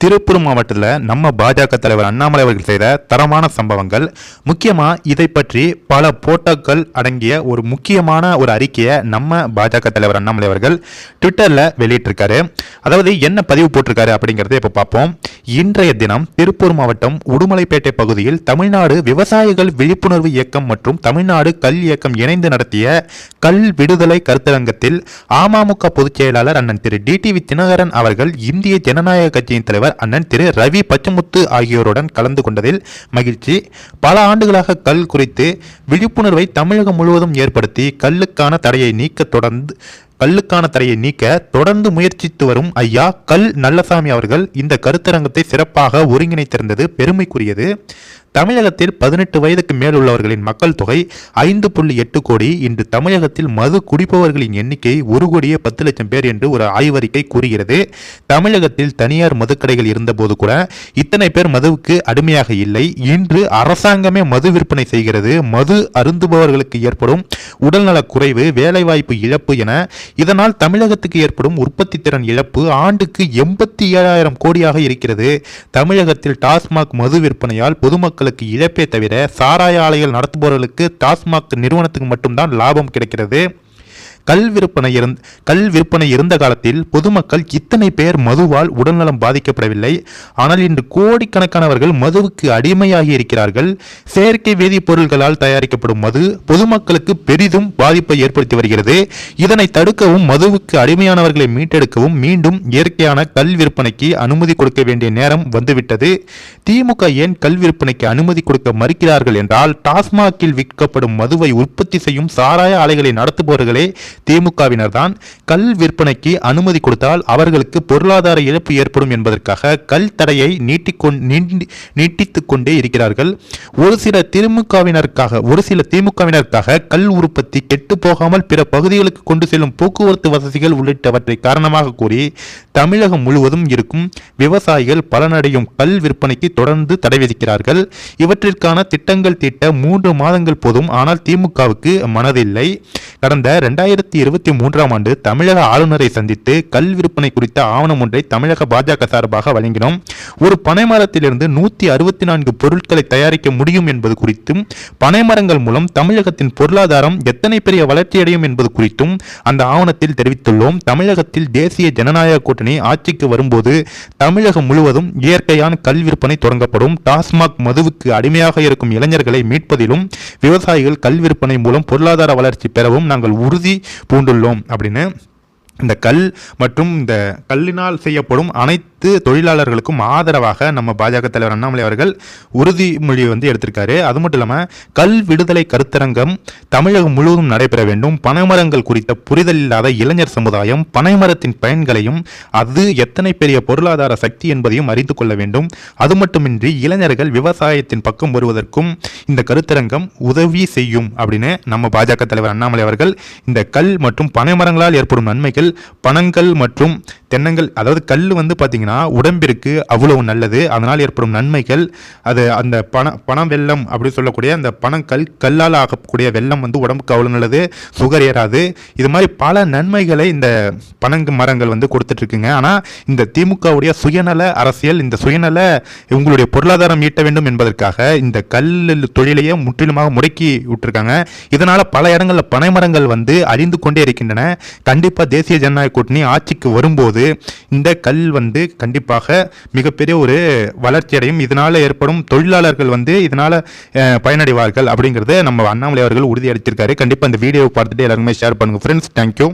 திருப்பூர் மாவட்டத்தில் நம்ம பாஜக தலைவர் அண்ணாமலை அவர்கள் செய்த தரமான சம்பவங்கள் முக்கியமாக இதை பற்றி பல போட்டோக்கள் அடங்கிய ஒரு முக்கியமான ஒரு அறிக்கையை நம்ம பாஜக தலைவர் அண்ணாமலை அவர்கள் ட்விட்டரில் வெளியிட்டிருக்காரு. அதாவது என்ன பதிவு போட்டிருக்காரு அப்படிங்கிறத இப்போ பார்ப்போம். இன்றைய தினம் திருப்பூர் மாவட்டம் உடுமலைப்பேட்டை பகுதியில் தமிழ்நாடு விவசாயிகள் விழிப்புணர்வு இயக்கம் மற்றும் தமிழ்நாடு கல் இயக்கம் இணைந்து நடத்திய கல் விடுதலை கருத்தரங்கத்தில் அமமுக பொதுச் செயலாளர் அண்ணன் திரு டிடிவி தினகரன் அவர்கள் இந்திய ஜனநாயக கட்சியின் தலைவர் அண்ணன் திரு ரவி பச்சமுத்து ஆகியோருடன் கலந்து கொண்டதில் மகிழ்ச்சி. பல ஆண்டுகளாக கல் குறித்து விழிப்புணர்வை தமிழகம் முழுவதும் ஏற்படுத்தி கல்லுக்கான தடையை நீக்க தொடர்ந்து கல்லுக்கான தடையை நீக்க தொடர்ந்து முயற்சித்து வரும் ஐயா கல் நல்லசாமி அவர்கள் இந்த கருத்தரங்கத்தை சிறப்பாக ஒருங்கிணைத்திருந்தது பெருமைக்குரியது. தமிழகத்தில் பதினெட்டு வயதுக்கு மேல் உள்ளவர்களின் மக்கள் தொகை ஐந்து புள்ளி எட்டு கோடி. இன்று தமிழகத்தில் மது குடிப்பவர்களின் எண்ணிக்கை ஒரு கோடியே பத்து லட்சம் பேர் என்று ஒரு ஆய்வறிக்கை கூறுகிறது. தமிழகத்தில் தனியார் மதுக்கடைகள் இருந்தபோது கூட இத்தனை பேர் மதுவுக்கு அடிமையாக இல்லை. இன்று அரசாங்கமே மது விற்பனை செய்கிறது. மது அருந்துபவர்களுக்கு ஏற்படும் உடல்நலக் குறைவு வேலைவாய்ப்பு இழப்பு என இதனால் தமிழகத்துக்கு ஏற்படும் உற்பத்தி திறன் இழப்பு ஆண்டுக்கு எண்பத்தி ஏழாயிரம் கோடியாக இருக்கிறது. தமிழகத்தில் டாஸ்மாக் மது விற்பனையால் பொதுமக்களுக்கு இழப்பே தவிர சாராய ஆலைகள் நடத்துபவர்களுக்கு டாஸ்மாக் நிறுவனத்துக்கு மட்டும்தான் லாபம் கிடைக்கிறது. கல் விற்பனை இருந் கல் விற்பனை இருந்த காலத்தில் பொதுமக்கள் இத்தனை பேர் மதுவால் உடல்நலம் பாதிக்கப்படவில்லை. ஆனால் இன்று கோடிக்கணக்கானவர்கள் மதுவுக்கு அடிமையாகி இருக்கிறார்கள். செயற்கை வேதிப்பொருட்களால் தயாரிக்கப்படும் மது பொதுமக்களுக்கு பெரிதும் பாதிப்பை ஏற்படுத்தி வருகிறது. இதனை தடுக்கவும் மதுவுக்கு அடிமையானவர்களை மீட்டெடுக்கவும் மீண்டும் இயற்கையான கல் விற்பனைக்கு அனுமதி கொடுக்க வேண்டிய நேரம் வந்துவிட்டது. திமுக ஏன் கல் விற்பனைக்கு அனுமதி கொடுக்க மறுக்கிறார்கள் என்றால் டாஸ்மாகில் விற்கப்படும் மதுவை உற்பத்தி செய்யும் சாராய ஆலைகளை நடத்துபவர்களே திமுகவினர் தான் கல் விற்பனைக்கு அனுமதி கொடுத்தால் அவர்களுக்கு பொருளாதார இழப்பு ஏற்படும் என்பதற்காக கல் தடையை நீட்டிக்கொண் நீட்டித்துக் கொண்டே இருக்கிறார்கள். ஒரு சில திமுகவினருக்காக ஒரு சில திமுகவினருக்காக கல் உற்பத்தி கெட்டு போகாமல் பிற பகுதிகளுக்கு கொண்டு செல்லும் போக்குவரத்து வசதிகள் உள்ளிட்டவற்றை காரணமாக கூறி தமிழகம் முழுவதும் இருக்கும் விவசாயிகள் பலனடையும் கல் விற்பனைக்கு தொடர்ந்து தடை விதிக்கிறார்கள். இவற்றிற்கான திட்டங்கள் தீட்ட மூன்று மாதங்கள் போதும். ஆனால் திமுகவுக்கு மனதில்லை. கடந்த ரெண்டாயிரத்தி இருபத்தி மூன்றாம் ஆண்டு தமிழக ஆளுநரை சந்தித்து கல் விற்பனை குறித்த ஆவணம் ஒன்றை தமிழக பாஜக சார்பாக வழங்கினோம். ஒரு பனைமரத்திலிருந்து நூத்தி அறுபத்தி நான்கு பொருட்களை தயாரிக்க முடியும் என்பது குறித்தும் பனைமரங்கள் மூலம் தமிழகத்தின் பொருளாதாரம் எத்தனை பெரிய வளர்ச்சியடையும் என்பது குறித்தும் அந்த ஆவணத்தில் தெரிவித்துள்ளோம். தமிழகத்தில் தேசிய ஜனநாயக கூட்டணி ஆட்சிக்கு வரும்போது தமிழகம் முழுவதும் இயற்கையான கல் விற்பனை தொடங்கப்படும். டாஸ்மாக் மதுவுக்கு அடிமையாக இருக்கும் இளைஞர்களை மீட்பதிலும் விவசாயிகள் கல் விற்பனை மூலம் பொருளாதார வளர்ச்சி பெறவும் நாங்கள் உறுதி பூண்டுள்ளோம் அப்படின்னு இந்த கல் மற்றும் இந்த கல்லினால் செய்யப்படும் அனைத்து தொழிலாளர்களுக்கும் ஆதரவாக நம்ம பாஜக தலைவர் அண்ணாமலை அவர்கள் உறுதிமொழி வந்து எடுத்திருக்காரு. அது மட்டும் இல்லாமல் கல் விடுதலை கருத்தரங்கம் தமிழகம் முழுவதும் நடைபெற வேண்டும். பனைமரங்கள் குறித்த புரிதல் இல்லாத இளைஞர் சமுதாயம் பனைமரத்தின் பயன்களையும் அது எத்தனை பெரிய பொருளாதார சக்தி என்பதையும் அறிந்து கொள்ள வேண்டும். அது மட்டுமின்றி இளைஞர்கள் விவசாயத்தின் பக்கம் வருவதற்கும் இந்த கருத்தரங்கம் உதவி செய்யும் அப்படின்னு நம்ம பாஜக தலைவர் அண்ணாமலை அவர்கள் இந்த கல் மற்றும் பனைமரங்களால் ஏற்படும் நன்மைகள் பணங்கள் மற்றும் தென்னங்கள் அதாவது கல் வந்து பார்த்தீங்கன்னா உடம்பிற்கு அவ்வளவு நல்லது. அதனால் ஏற்படும் நன்மைகள் அது அந்த பண பணம் வெள்ளம் அப்படின்னு சொல்லக்கூடிய அந்த பனங்கல் கல்லால் ஆகக்கூடிய வெள்ளம் வந்து உடம்புக்கு அவ்வளோ நல்லது. சுகர் ஏறாது. இது மாதிரி பல நன்மைகளை இந்த பனங்கு மரங்கள் வந்து கொடுத்துட்ருக்குங்க. ஆனால் இந்த திமுகவுடைய சுயநல அரசியல் இந்த சுயநல உங்களுடைய பொருளாதாரம் ஈட்ட வேண்டும் என்பதற்காக இந்த கல் தொழிலையே முற்றிலுமாக முடக்கி விட்டுருக்காங்க. இதனால் பல இடங்களில் பனைமரங்கள் வந்து அழிந்து கொண்டே இருக்கின்றன. கண்டிப்பாக தேசிய ஜனநாயக கூட்டணி ஆட்சிக்கு வரும்போது இந்த கல் வந்து கண்டிப்பாக மிகப்பெரிய ஒரு வளர்ச்சி அடையும். இதனால் ஏற்படும் தொழிலாளர்கள் வந்து இதனால் பயனடைவார்கள் அப்படிங்கிறத நம்ம அண்ணாமலை அவர்கள் உறுதியளித்திருக்காரு கண்டிப்பாக இந்த வீடியோவை பார்த்துட்டு எல்லாருமே ஷேர் பண்ணுங்கள் ஃப்ரெண்ட்ஸ் தேங்க்யூ